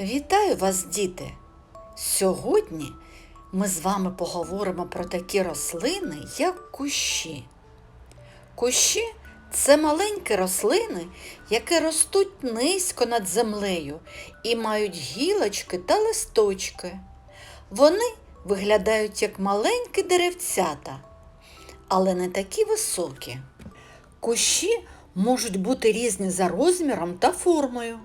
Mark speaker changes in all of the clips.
Speaker 1: Вітаю вас, діти! Сьогодні ми з вами поговоримо про такі рослини, як кущі. Кущі це маленькі рослини, які ростуть низько над землею і мають гілочки та листочки. Вони виглядають як маленькі деревцята, але не такі високі. Кущі можуть бути різні за розміром та формою.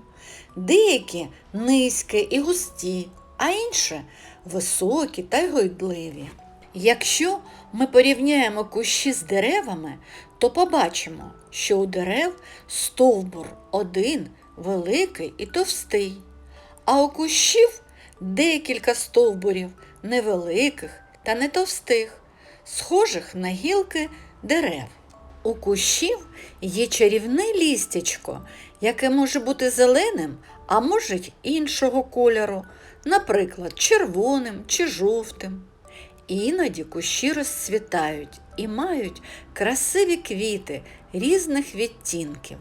Speaker 1: Деякі низькі і густі, а інші високі та й гойдливі. Якщо ми порівняємо кущі з деревами, то побачимо, що у дерев стовбур один великий і товстий, а у кущів декілька стовбурів невеликих та не товстих, схожих на гілки дерев. У кущів є чарівне лістячко, яке може бути зеленим, а може й іншого кольору, наприклад, червоним чи жовтим. Іноді кущі розцвітають і мають красиві квіти різних відтінків.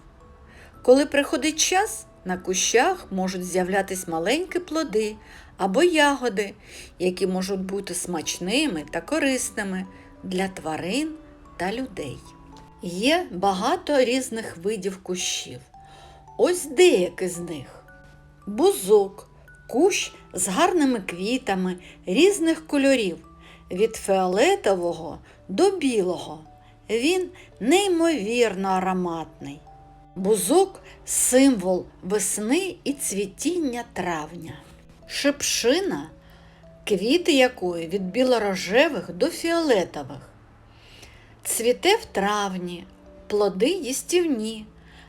Speaker 1: Коли приходить час, на кущах можуть з'являтися маленькі плоди або ягоди, які можуть бути смачними та корисними для тварин та людей. Є багато різних видів кущів. Ось деякі з них. Бузок кущ з гарними квітами різних кольорів від фіолетового до білого. Він неймовірно ароматний. Бузок символ весни і цвітіння травня. Шипшина квіти якої від білорожевих до фіолетових. Цвіте в травні, плоди їстівні,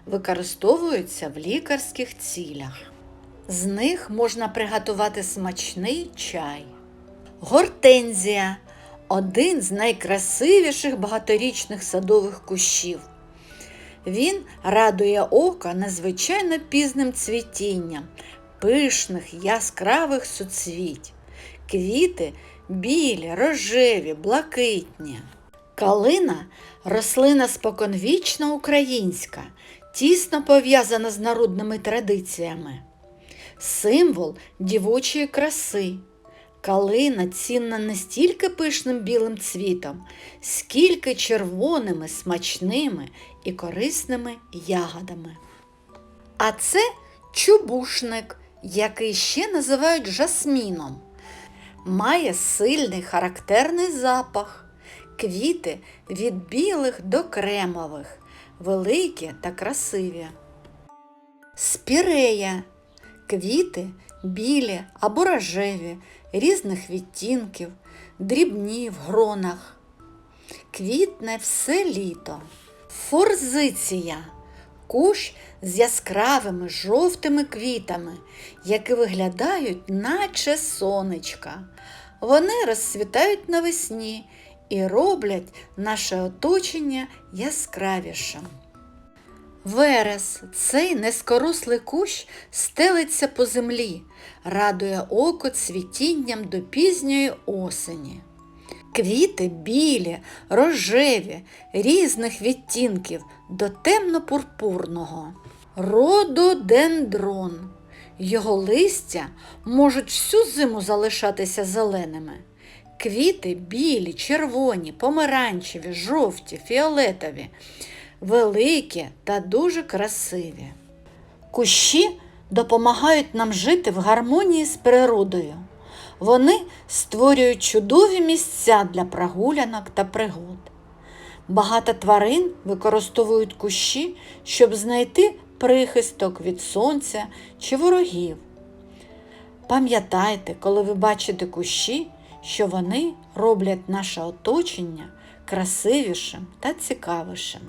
Speaker 1: використовуються в лікарських цілях. З них можна приготувати смачний чай. Гортензія один з найкрасивіших багаторічних садових кущів. Він радує ока надзвичайно пізним цвітінням, пишних яскравих суцвіть. Квіти білі, рожеві, блакитні. Калина рослина споконвічно українська, тісно пов'язана з народними традиціями. Символ дівочої краси. Калина цінна не стільки пишним білим цвітом, скільки червоними, смачними і корисними ягодами. А це чубушник, який ще називають жасміном. Має сильний характерний запах. Квіти від білих до кремових, великі та красиві. Спірея. Квіти білі або рожеві, різних відтінків, дрібні в гронах. Квітне все літо. Форзиція. Кущ з яскравими жовтими квітами, які виглядають, наче сонечка. Вони розцвітають навесні і роблять наше оточення яскравішим. Верес, цей нескорослий кущ стелиться по землі, радує око цвітінням до пізньої осені. Квіти білі, рожеві, різних відтінків до темно-пурпурного. Рододендрон. Його листя можуть всю зиму залишатися зеленими. Квіти білі, червоні, помаранчеві, жовті, фіолетові, великі та дуже красиві. Кущі допомагають нам жити в гармонії з природою. Вони створюють чудові місця для прогулянок та пригод. Багато тварин використовують кущі, щоб знайти прихисток від сонця чи ворогів. Пам'ятайте, коли ви бачите кущі, що вони роблять наше оточення красивішим та цікавішим.